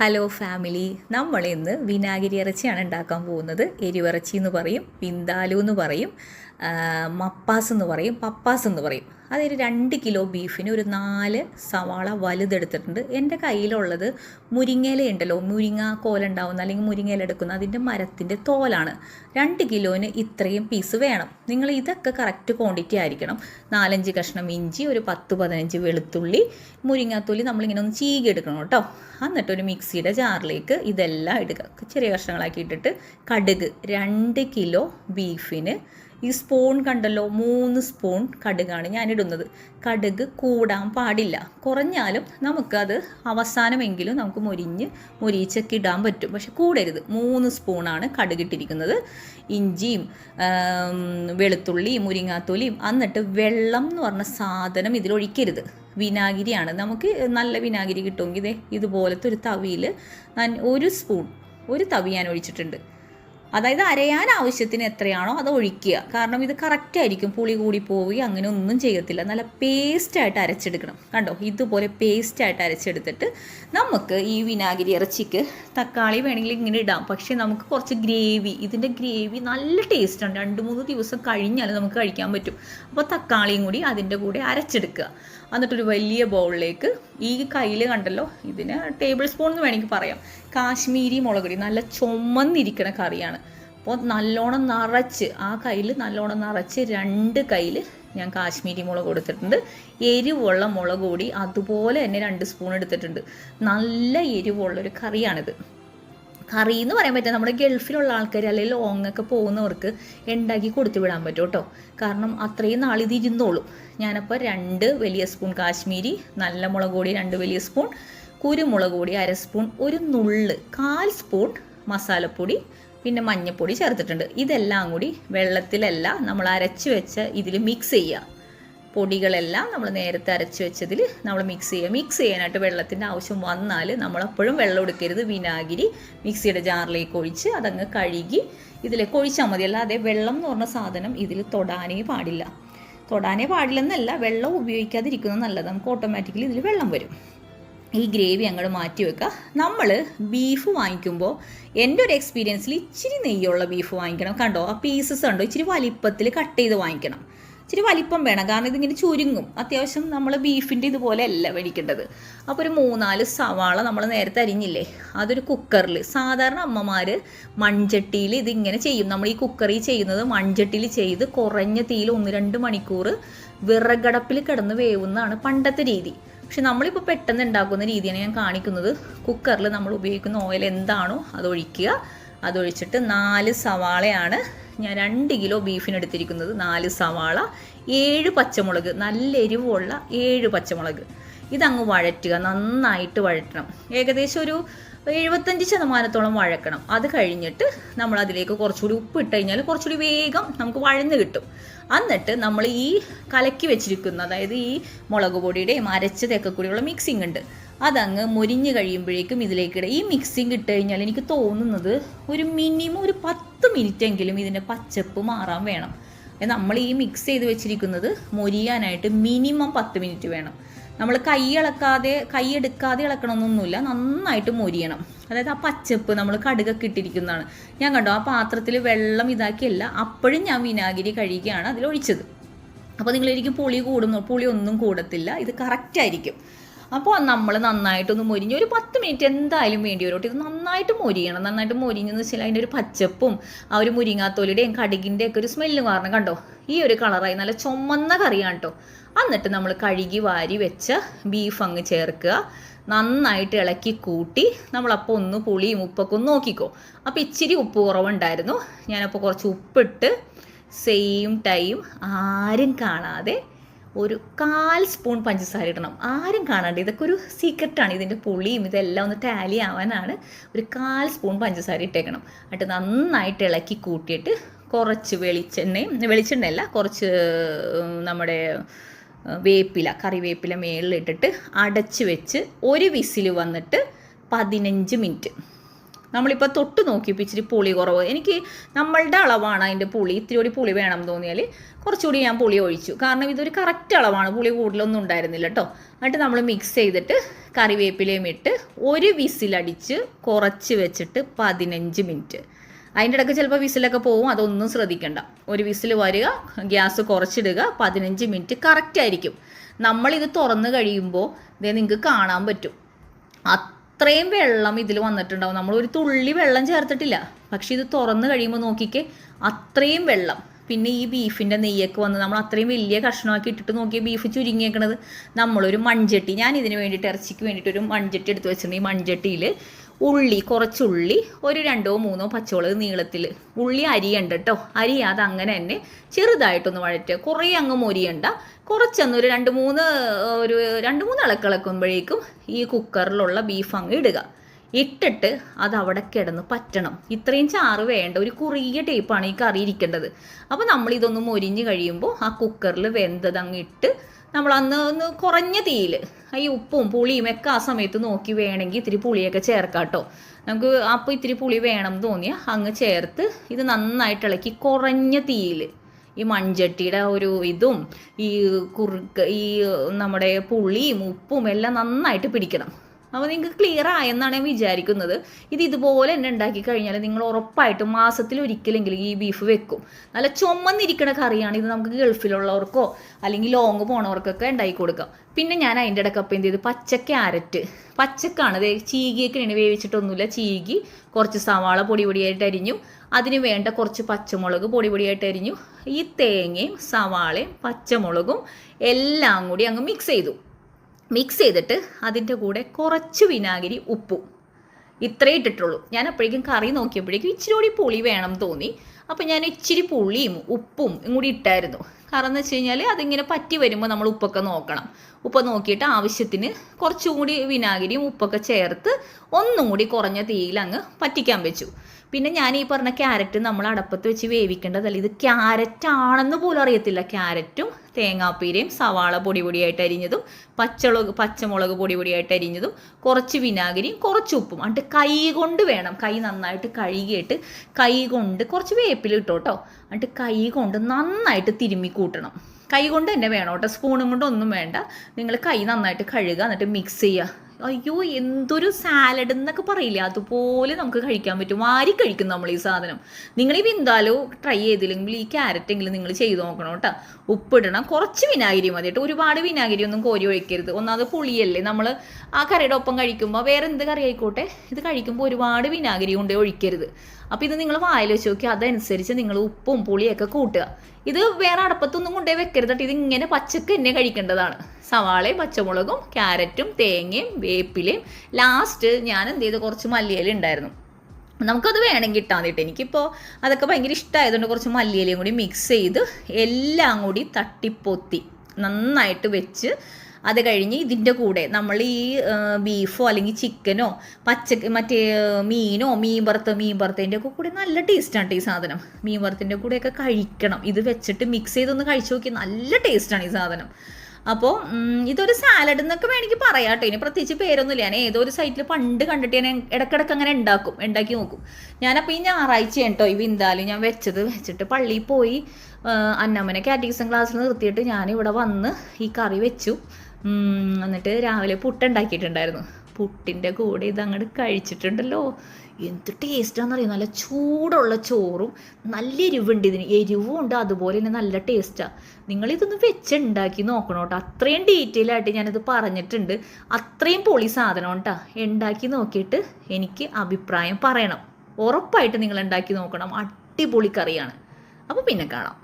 Hello family നമ്മൾ ഇന്ന് വിനാഗിരി ഇറച്ചിയാണ് ഉണ്ടാക്കാൻ പോകുന്നത്. എരിവിറച്ചി എന്ന് പറയും പിന്താലു എന്ന് പറയും മപ്പാസ് എന്ന് പറയും പപ്പാസ് എന്ന് പറയും. അതൊരു രണ്ട് കിലോ ബീഫിന് ഒരു നാല് സവാള വലുതെടുത്തിട്ടുണ്ട് എന്റെ കയ്യിലുള്ളത് മുരിങ്ങയില ഉണ്ടല്ലോ. മുരിങ്ങ കോലുണ്ടാവുന്ന അല്ലെങ്കിൽ മുരിങ്ങയില എടുക്കുന്ന അതിന്റെ മരത്തിന്റെ തോലാണ്. രണ്ട് കിലോന് ഇത്രയും പീസ് വേണം. നിങ്ങൾ ഇതൊക്കെ കറക്റ്റ് ക്വാണ്ടിറ്റി ആയിരിക്കണം. നാലഞ്ച് കഷ്ണം ഇഞ്ചി ഒരു പത്ത് പതിനഞ്ച് വെളുത്തുള്ളി മുരിങ്ങാത്തുള്ളി നമ്മളിങ്ങനെ ഒന്ന് ചീകി എടുക്കണം കേട്ടോ. എന്നിട്ട് ഒരു മിക്സിയുടെ ജാറിലേക്ക് ഇതെല്ലാം ഇടുക. ചെറിയ കഷ്ണങ്ങളാക്കി ഇട്ടിട്ട് കടുക് രണ്ട് കിലോ ബീഫിന് ഈ സ്പൂൺ കണ്ടല്ലോ മൂന്ന് സ്പൂൺ കടുകാണ് ഞാനിടുന്നത്. കടുക് കൂടാൻ പാടില്ല. കുറഞ്ഞാലും നമുക്കത് അവസാനമെങ്കിലും നമുക്ക് മുരിഞ്ഞ് മുരിച്ചൊക്കെ ഇടാൻ പറ്റും. പക്ഷെ കൂടരുത്. മൂന്ന് സ്പൂണാണ് കടുകിട്ടിരിക്കുന്നത് ഇഞ്ചിയും വെളുത്തുള്ളി വെളുത്തുള്ളിയും മുരിങ്ങാത്തൊലിയും എന്നിട്ട് വെള്ളം എന്ന് പറഞ്ഞ സാധനം ഇതിലൊഴിക്കരുത്. വിനാഗിരിയാണ്. നമുക്ക് നല്ല വിനാഗിരി കിട്ടുമെങ്കിൽ ഇതേ ഇതുപോലത്തെ ഒരു തവിയിൽ ഞാൻ ഒരു സ്പൂൺ ഒരു തവി ഞാൻ ഒഴിച്ചിട്ടുണ്ട്. അതായത് അരയാൻ ആവശ്യത്തിന് എത്രയാണോ അത് ഒഴിക്കുക. കാരണം ഇത് കറക്റ്റ് ആയിരിക്കും. പുളി കൂടി പോവുകയും അങ്ങനെ ഒന്നും ചെയ്യത്തില്ല. നല്ല പേസ്റ്റായിട്ട് അരച്ചെടുക്കണം. കണ്ടോ? ഇതുപോലെ പേസ്റ്റായിട്ട് അരച്ചെടുത്തിട്ട് നമുക്ക് ഈ വിനാഗിരി ഇറച്ചിക്ക് തക്കാളി വേണമെങ്കിൽ ഇങ്ങനെ ഇടാം. പക്ഷേ നമുക്ക് കുറച്ച് ഗ്രേവി ഇതിന്റെ ഗ്രേവി നല്ല ടേസ്റ്റാണ് രണ്ട് മൂന്ന് ദിവസം കഴിഞ്ഞാൽ നമുക്ക് കഴിക്കാൻ പറ്റും. അപ്പോൾ തക്കാളിയും കൂടി അതിന്റെ കൂടെ അരച്ചെടുക്കുക. എന്നിട്ടൊരു വലിയ ബൗളിലേക്ക് ഈ കയ്യിൽ കണ്ടല്ലോ ഇതിന് ടേബിൾ സ്പൂൺ എന്ന് വേണമെങ്കിൽ പറയാം. കാശ്മീരി മുളക് പൊടി നല്ല ചുമന്നിരിക്കണ കറിയാണ്. അപ്പോൾ നല്ലോണം നിറച്ച് ആ കയ്യിൽ നല്ലോണം നിറച്ച് രണ്ട് കയ്യിൽ ഞാൻ കാശ്മീരി മുളക് കൊടുത്തിട്ടുണ്ട്. എരിവുള്ള മുളക് പൊടി അതുപോലെ തന്നെ രണ്ട് സ്പൂൺ എടുത്തിട്ടുണ്ട്. നല്ല എരിവുള്ള എരിവുള്ളൊരു കറിയാണിത്. കറി എന്ന് പറയാൻ പറ്റില്ല. നമ്മുടെ ഗൾഫിലുള്ള ആൾക്കാർ അല്ലെങ്കിൽ ലോങ്ങൊക്കെ പോകുന്നവർക്ക് ഉണ്ടാക്കി കൊടുത്തു വിടാൻ പറ്റും കേട്ടോ. കാരണം അത്രയും നാളിത് ഇരുന്നോളും ഞാനപ്പോൾ രണ്ട് വലിയ സ്പൂൺ കാശ്മീരി നല്ല മുളക് പൊടി രണ്ട് വലിയ സ്പൂൺ കുരുമുളക് പൊടി അര സ്പൂൺ ഒരു നുള്ള് കാൽ സ്പൂൺ മസാലപ്പൊടി പിന്നെ മഞ്ഞൾപ്പൊടി ചേർത്തിട്ടുണ്ട്. ഇതെല്ലാം കൂടി വെള്ളത്തിലല്ല നമ്മൾ അരച്ച് വെച്ച ഇതിൽ മിക്സ് ചെയ്യുക. പൊടികളെല്ലാം നമ്മൾ നേരത്തെ അരച്ച് വെച്ചതിൽ നമ്മൾ മിക്സ് ചെയ്യുക മിക്സ് ചെയ്യാനായിട്ട് വെള്ളത്തിന്റെ ആവശ്യം വന്നാൽ നമ്മളപ്പോഴും വെള്ളം എടുക്കരുത്. വിനാഗിരി മിക്സിയുടെ ജാറിലേക്ക് ഒഴിച്ച് അതങ്ങ് കഴുകി ഇതിലേക്ക് ഒഴിച്ചാൽ മതി. അല്ലാതെ വെള്ളം എന്ന് പറഞ്ഞ സാധനം ഇതിൽ തൊടാനേ പാടില്ല. തൊടാനേ പാടില്ലെന്നല്ല വെള്ളം ഉപയോഗിക്കാതിരിക്കുന്നത് നല്ലത്. നമുക്ക് ഓട്ടോമാറ്റിക്കലി ഇതിൽ വെള്ളം വരും. ഈ ഗ്രേവി അങ്ങോട്ട് മാറ്റി വെക്കുക നമ്മൾ ബീഫ് വാങ്ങിക്കുമ്പോൾ എന്റെ ഒരു എക്സ്പീരിയൻസിൽ ഇച്ചിരി നെയ്യുള്ള ബീഫ് വാങ്ങിക്കണം. കണ്ടോ? ആ പീസസ് ഉണ്ടോ? ഇച്ചിരി വലിപ്പത്തിൽ കട്ട് ചെയ്ത് വാങ്ങിക്കണം. ഇച്ചിരി വലിപ്പം വേണം. കാരണം ഇതിങ്ങനെ ചുരുങ്ങും. അത്യാവശ്യം നമ്മൾ ബീഫിന്റെ ഇതുപോലെ അല്ല മേടിക്കേണ്ടത്. അപ്പോൾ ഒരു മൂന്നാൽ സവാള നമ്മൾ നേരത്തെ അരിഞ്ഞില്ലേ? അതൊരു കുക്കറിൽ സാധാരണ അമ്മമാർ മൺചട്ടിയിൽ ഇതിങ്ങനെ ചെയ്യും. നമ്മൾ ഈ കുക്കറിൽ ചെയ്യുന്നത് മൺചട്ടിയിൽ ചെയ്ത് കുറഞ്ഞ തീയിൽ ഒന്ന് രണ്ട് മണിക്കൂർ വിറകടപ്പിൽ കിടന്ന് വേവുന്നതാണ് പണ്ടത്തെ രീതി. പക്ഷെ നമ്മളിപ്പോൾ പെട്ടെന്ന് ഉണ്ടാക്കുന്ന രീതിയാണ് ഞാൻ കാണിക്കുന്നത്. കുക്കറിൽ നമ്മൾ ഉപയോഗിക്കുന്ന ഓയിൽ എന്താണോ അത് ഒഴിക്കുക. അതൊഴിച്ചിട്ട് നാല് സവാളയാണ് ഞാൻ രണ്ട് കിലോ ബീഫിന് എടുത്തിരിക്കുന്നത് നാല് സവാള ഏഴ് പച്ചമുളക് നല്ല എരിവുള്ള ഏഴ് പച്ചമുളക്. ഇതങ്ങ് വഴറ്റുക നന്നായിട്ട് വഴറ്റണം. ഏകദേശം ഒരു എഴുപത്തഞ്ച് ശതമാനത്തോളം വഴക്കണം. അത് കഴിഞ്ഞിട്ട് നമ്മൾ അതിലേക്ക് കുറച്ചുകൂടി ഉപ്പ് ഇട്ട് കഴിഞ്ഞാൽ കുറച്ചുകൂടി വേഗം നമുക്ക് വഴന്ന് കിട്ടും. എന്നിട്ട് നമ്മൾ ഈ കലക്കി വെച്ചിരിക്കുന്ന അതായത് ഈ മുളക് പൊടിയുടെയും അരച്ചതൊക്കെ കൂടിയുള്ള മിക്സിംഗ് ഉണ്ട്. അതങ്ങ് മുരിഞ്ഞ് കഴിയുമ്പോഴേക്കും ഇതിലേക്ക് ഇതിലേക്കിടുക ഈ മിക്സിംഗ് ഇട്ട് കഴിഞ്ഞാൽ എനിക്ക് തോന്നുന്നത് ഒരു മിനിമം ഒരു പത്ത് മിനിറ്റ് എങ്കിലും ഇതിന്റെ പച്ചപ്പ് മാറാൻ വേണം. നമ്മൾ ഈ മിക്സ് ചെയ്ത് വെച്ചിരിക്കുന്നത് മൊരിയാനായിട്ട് മിനിമം പത്ത് മിനിറ്റ് വേണം. നമ്മൾ കൈ ഇളക്കാതെ കൈ എടുക്കാതെ ഇളക്കണമെന്നൊന്നുമില്ല നന്നായിട്ട് മൊരിയണം. അതായത് ആ പച്ചപ്പ് നമ്മൾ കടുകൊക്കെ ഇട്ടിരിക്കുന്നതാണ്. ഞാൻ കണ്ടോ ആ പാത്രത്തിൽ വെള്ളം ഇതാക്കിയല്ല അപ്പോഴും ഞാൻ വിനാഗിരി കഴുകിയാണ് അതിൽ ഒഴിച്ചത്. അപ്പോൾ നിങ്ങളൊരിക്കും പുളി കൂടുന്നു പുളി ഒന്നും കൂടത്തില്ല ഇത് കറക്റ്റായിരിക്കും അപ്പോൾ നമ്മൾ നന്നായിട്ടൊന്ന് മൊരിഞ്ഞ് ഒരു പത്ത് മിനിറ്റ് എന്തായാലും വേണ്ടി വരും ഇത് നന്നായിട്ട് മൊരിയണം. നന്നായിട്ട് മൊരിഞ്ഞെന്ന് വെച്ചാൽ അതിന്റെ ഒരു പച്ചപ്പും ആ ഒരു മുരിങ്ങാത്തോലിയുടെയും കടുകിന്റെയൊക്കെ ഒരു സ്മെല്ലും കാരണം കണ്ടോ ഈ ഒരു കളറായി നല്ല ചുമന്ന കറിയാണ് കേട്ടോ. എന്നിട്ട് നമ്മൾ കഴുകി വാരി വെച്ച ബീഫ് അങ്ങ് ചേർക്കുക. നന്നായിട്ട് ഇളക്കി കൂട്ടി. നമ്മളപ്പോൾ ഒന്ന് പുളിയും ഉപ്പൊക്കെ ഒന്ന് നോക്കിക്കോ. അപ്പോൾ ഇച്ചിരി ഉപ്പ് കുറവുണ്ടായിരുന്നു. ഞാനപ്പോൾ കുറച്ച് ഉപ്പിട്ട് സെയിം ടൈം ആരും കാണാതെ ഒരു കാൽ സ്പൂൺ പഞ്ചസാര ഇടണം. ആരും കാണാണ്ട്. ഇതൊക്കെ ഒരു സീക്രട്ടാണ് ഇതിന്റെ പുളിയും ഇതെല്ലാം ഒന്ന് ടാലി ആവാനാണ് ഒരു കാൽ സ്പൂൺ പഞ്ചസാര ഇട്ടേക്കണം. എന്നിട്ട് നന്നായിട്ട് ഇളക്കി കൂട്ടിയിട്ട് കുറച്ച് വെളിച്ചെണ്ണയും വെളിച്ചെണ്ണയല്ല കുറച്ച് നമ്മുടെ വേപ്പില കറിവേപ്പില മേളിലിട്ടിട്ട് അടച്ച് വെച്ച് ഒരു വിസിൽ വന്നിട്ട് പതിനഞ്ച് മിനിറ്റ്. നമ്മളിപ്പോൾ തൊട്ട് നോക്കിയപ്പോൾ ഇച്ചിരി പുളി കുറവ്. എനിക്ക് നമ്മളുടെ അളവാണ് അതിന്റെ പുളി. ഇത്തിരി കൂടി പുളി വേണം തോന്നിയാൽ കുറച്ചുകൂടി ഞാൻ പുളി ഒഴിച്ചു. കാരണം ഇതൊരു കറക്റ്റ് അളവാണ്. പുളി കൂടുതലൊന്നും ഉണ്ടായിരുന്നില്ല കേട്ടോ. എന്നിട്ട് നമ്മൾ മിക്സ് ചെയ്തിട്ട് കറിവേപ്പിലയും ഇട്ട് ഒരു വിസിലടിച്ച് കുറച്ച് വെച്ചിട്ട് പതിനഞ്ച് മിനിറ്റ്. അതിന്റെ ഇടയ്ക്ക് ചിലപ്പോൾ വിസിലൊക്കെ പോകും അതൊന്നും ശ്രദ്ധിക്കേണ്ട. ഒരു വിസിൽ വരിക ഗ്യാസ് കുറച്ചിടുക പതിനഞ്ച് മിനിറ്റ് കറക്റ്റ് ആയിരിക്കും. നമ്മളിത് തുറന്ന് കഴിയുമ്പോൾ ഇതേ നിങ്ങൾക്ക് കാണാൻ പറ്റും. അത്രയും വെള്ളം ഇതിൽ വന്നിട്ടുണ്ടാവും. നമ്മൾ ഒരു തുള്ളി വെള്ളം ചേർത്തിട്ടില്ല. പക്ഷെ ഇത് തുറന്ന് കഴിയുമ്പോൾ നോക്കിക്കേ അത്രയും വെള്ളം. പിന്നെ ഈ ബീഫിന്റെ നെയ്യൊക്കെ വന്ന് നമ്മൾ അത്രയും വലിയ കഷ്ണമാക്കി ഇട്ടിട്ട് നോക്കിയ ബീഫ് ചുരുങ്ങിയേക്കണത്. നമ്മളൊരു മൺചട്ടി ഞാൻ ഇതിന് വേണ്ടിയിട്ട് ഇറച്ചിക്ക് വേണ്ടിയിട്ട് ഒരു മൺചട്ടി എടുത്ത് വെച്ചിട്ടുണ്ട് ഈ മൺചട്ടിയിൽ ഉള്ളി കുറച്ചുള്ളി ഒരു രണ്ടോ മൂന്നോ പച്ചമുളക് നീളത്തിൽ. ഉള്ളി അരിയണ്ട കേട്ടോ അത് അങ്ങനെ തന്നെ ചെറുതായിട്ടൊന്ന് വഴറ്റുക. കുറേ അങ്ങ് മൊരിയണ്ട. കുറച്ചൊന്ന് ഒരു രണ്ട് മൂന്ന് ഒരു രണ്ട് മൂന്ന് ഇളക്കിളക്കുമ്പോഴേക്കും ഈ കുക്കറിലുള്ള ബീഫ് അങ്ങ് ഇടുക. ഇട്ടിട്ട് അത് അവിടെ കിടന്ന് പറ്റണം. ഇത്രയും ചാറ് വേണ്ട. ഒരു കുറിയ ടേപ്പാണ് ഈ കറി ഇരിക്കേണ്ടത്. അപ്പോൾ നമ്മൾ ഇതൊന്ന് മൊരിഞ്ഞ് കഴിയുമ്പോൾ ആ കുക്കറിൽ വെന്തത് അങ്ങ് ഇട്ട് നമ്മൾ അന്ന് ഒന്ന് കുറഞ്ഞ തീയിൽ ഈ ഉപ്പും പുളിയും ഒക്കെ ആ സമയത്ത് നോക്കി വേണമെങ്കിൽ ഇത്തിരി പുളിയൊക്കെ ചേർക്കാം കേട്ടോ. നമുക്ക് അപ്പോൾ ഇത്തിരി പുളി വേണം എന്ന് തോന്നിയാൽ അങ്ങ് ചേർത്ത് ഇത് നന്നായിട്ട് ഇളക്കി കുറഞ്ഞ തീയിൽ ഈ മൺചട്ടിയുടെ ഒരു ഇതും ഈ കുറുക്ക് ഈ നമ്മുടെ പുളിയും ഉപ്പും എല്ലാം നന്നായിട്ട് പിടിക്കണം. അപ്പോൾ നിങ്ങൾക്ക് ക്ലിയർ ആയെന്നാണ് ഞാൻ വിചാരിക്കുന്നത്. ഇത് ഇതുപോലെ തന്നെ ഉണ്ടാക്കി കഴിഞ്ഞാൽ നിങ്ങൾ ഉറപ്പായിട്ടും മാസത്തിൽ ഒരിക്കലെങ്കിലും ഈ ബീഫ് വെക്കും. നല്ല ചുമന്നിരിക്കണ കറിയാണ് ഇത് നമുക്ക് ഗൾഫിലുള്ളവർക്കോ അല്ലെങ്കിൽ ലോങ് പോണവർക്കൊക്കെ ഉണ്ടാക്കി കൊടുക്കാം. പിന്നെ ഞാൻ അതിന്റെ ഇടയ്ക്ക് അപ്പം എന്ത് ചെയ്തു? പച്ച ക്യാരറ്റ്. പച്ചക്കാണ്. ചീകിയൊക്കെ ചീകിയൊക്കെയാണ് വേവിച്ചിട്ടൊന്നുമില്ല. ചീകി കുറച്ച് സവാള പൊടി പൊടിയായിട്ട് അരിഞ്ഞു. അതിന് വേണ്ട കുറച്ച് പച്ചമുളക് പൊടി പൊടിയായിട്ട് അരിഞ്ഞു. ഈ തേങ്ങയും സവാളയും പച്ചമുളകും എല്ലാം കൂടി അങ്ങ് മിക്സ് ചെയ്തു. മിക്സ് ചെയ്തിട്ട് അതിന്റെ കൂടെ കുറച്ച് വിനാഗിരി ഉപ്പും. ഇത്രേ ഇട്ടിട്ടുള്ളൂ. ഞാൻ അപ്പോഴേക്കും കറി നോക്കിയപ്പോഴേക്കും ഇച്ചിരി കൂടി പുളി വേണം തോന്നി. അപ്പം ഞാൻ ഇച്ചിരി പുളിയും ഉപ്പും ഇങ്ങോട്ട് ഇട്ടായിരുന്നു. കാരണം എന്ന് വെച്ച് കഴിഞ്ഞാൽ അതിങ്ങനെ പറ്റി വരുമ്പോൾ നമ്മൾ ഉപ്പൊക്കെ നോക്കണം. ഉപ്പ് നോക്കിയിട്ട് ആവശ്യത്തിന് കുറച്ചും കൂടി വിനാഗിരിയും ഉപ്പൊക്കെ ചേർത്ത് ഒന്നും കൂടി കുറഞ്ഞ തീയിൽ അങ്ങ് പറ്റിക്കാൻ വെച്ചു. പിന്നെ ഞാൻ ഈ പറഞ്ഞ ക്യാരറ്റ് നമ്മൾ അടപ്പത്ത് വെച്ച് വേവിക്കേണ്ടതല്ല. ഇത് ക്യാരറ്റ് ആണെന്ന് പോലും അറിയത്തില്ല. ക്യാരറ്റും തേങ്ങാപ്പീരയും സവാള പൊടി പൊടിയായിട്ട് അരിഞ്ഞതും പച്ചമുളക് പച്ചമുളക് പൊടി പൊടിയായിട്ട് അരിഞ്ഞതും കുറച്ച് വിനാഗിരിയും കുറച്ച് ഉപ്പും. എന്നിട്ട് കൈ കൊണ്ട് വേണം. കൈ നന്നായിട്ട് കഴുകിയിട്ട് കൈ കൊണ്ട് കുറച്ച് വേപ്പിൽ ഇട്ടോട്ടോ. എന്നിട്ട് കൈ കൊണ്ട് നന്നായിട്ട് തിരുമ്മി കൂട്ടണം. കൈ കൊണ്ട് തന്നെ വേണം കേട്ടോ. സ്പൂണും കൊണ്ടൊന്നും വേണ്ട. നിങ്ങൾ കൈ നന്നായിട്ട് കഴുകുക. എന്നിട്ട് മിക്സ് ചെയ്യുക. അയ്യോ എന്തൊരു സാലഡ് എന്നൊക്കെ പറയില്ലേ? അതുപോലെ നമുക്ക് കഴിക്കാൻ പറ്റും. വാരി കഴിക്കും നമ്മൾ ഈ സാധനം. നിങ്ങൾ ഈ വിന്താലോ ട്രൈ ചെയ്തില്ലെങ്കിൽ ഈ ക്യാരറ്റ് എങ്കിലും നിങ്ങൾ ചെയ്ത് നോക്കണം കേട്ടോ. ഉപ്പിടണം. കുറച്ച് വിനാഗിരി മതി കേട്ടോ. ഒരുപാട് വിനാഗിരി ഒന്നും കോരി ഒഴിക്കരുത്. ഒന്നാമത് പുളിയല്ലേ നമ്മൾ ആ കറിയുടെ ഒപ്പം കഴിക്കുമ്പോൾ വേറെ എന്ത് കറി ആയിക്കോട്ടെ? ഇത് കഴിക്കുമ്പോൾ ഒരുപാട് വിനാഗിരി കൊണ്ട് ഒഴിക്കരുത്. അപ്പോൾ ഇത് നിങ്ങൾ വായിൽ വെച്ച് നോക്കി. അതനുസരിച്ച് നിങ്ങൾ ഉപ്പും പുളിയൊക്കെ കൂട്ടുക. ഇത് വേറെ അടപ്പത്തൊന്നും കൊണ്ടുപോയി വെക്കരുത് ഇത് ഇങ്ങനെ പച്ചക്ക് തന്നെ കഴിക്കേണ്ടതാണ്. സവാളയും പച്ചമുളകും ക്യാരറ്റും തേങ്ങയും വേപ്പിലയും. ലാസ്റ്റ് ഞാൻ എന്ത് ചെയ്ത്? കുറച്ച് മല്ലിയില ഉണ്ടായിരുന്നു നമുക്കത് വേണമെങ്കിൽ ഇട്ടാൽ മതി എനിക്കിപ്പോൾ അതൊക്കെ ഭയങ്കര ഇഷ്ടമായതുകൊണ്ട് കുറച്ച് മല്ലിയിലയും കൂടി മിക്സ് ചെയ്ത് എല്ലാം കൂടി തട്ടിപ്പൊത്തി നന്നായിട്ട് വെച്ച് അത് കഴിഞ്ഞ് ഇതിന്റെ കൂടെ നമ്മൾ ഈ ബീഫോ അല്ലെങ്കിൽ ചിക്കനോ പച്ച മറ്റേ മീനോ മീൻ വറുത്ത മീൻ വറുത്തതിന്റെ ഒക്കെ കൂടെ നല്ല ടേസ്റ്റാണ് ഈ സാധനം. മീൻ വറുത്തിന്റെ കൂടെയൊക്കെ കഴിക്കണം. ഇത് വെച്ചിട്ട് മിക്സ് ചെയ്തൊന്ന് കഴിച്ചു നോക്കി നല്ല ടേസ്റ്റാണ് ഈ സാധനം. അപ്പോൾ ഇതൊരു സാലഡ് എന്നൊക്കെ വേണമെങ്കിൽ പറയാം കേട്ടോ. ഇനി പ്രത്യേകിച്ച് പേരൊന്നുമില്ല. ഞാൻ ഏതോ ഒരു സൈറ്റിൽ പണ്ട് കണ്ടിട്ട് ഞാൻ ഇടക്കിടക്ക് അങ്ങനെ ഉണ്ടാക്കും ഉണ്ടാക്കി നോക്കും. ഞാനപ്പോൾ ഈ ഞായറാഴ്ചയാണ് കേട്ടോ ഈ വിന്താലും ഞാൻ വെച്ചത്. വെച്ചിട്ട് പള്ളിയിൽ പോയി അന്നമ്മനെ കാറ്റഗിസം ക്ലാസ്സിൽ നിർത്തിയിട്ട് ഞാൻ ഇവിടെ വന്ന് ഈ കറി വെച്ചു. എന്നിട്ട് രാവിലെ പുട്ടുണ്ടാക്കിയിട്ടുണ്ടായിരുന്നു. പുട്ടിന്റെ കൂടെ ഇത് അങ്ങോട്ട് കഴിച്ചിട്ടുണ്ടല്ലോ. എന്ത് ടേസ്റ്റാണെന്നറിയാം നല്ല ചൂടുള്ള ചോറും നല്ല എരിവുണ്ട് ഇതിന്. എരിവും ഉണ്ട് അതുപോലെ തന്നെ നല്ല ടേസ്റ്റാണ് നിങ്ങളിതൊന്ന് വെച്ചുണ്ടാക്കി നോക്കണം കേട്ടോ അത്രയും ഡീറ്റെയിൽ ആയിട്ട് ഞാനിത് പറഞ്ഞിട്ടുണ്ട്. അത്രയും പൊളി സാധനം കേട്ടോ ഉണ്ടാക്കി നോക്കിയിട്ട് എനിക്ക് അഭിപ്രായം പറയണം. ഉറപ്പായിട്ട് നിങ്ങൾ ഉണ്ടാക്കി നോക്കണം. അടിപൊളി കറിയാണ്. അപ്പോൾ പിന്നെ കാണാം.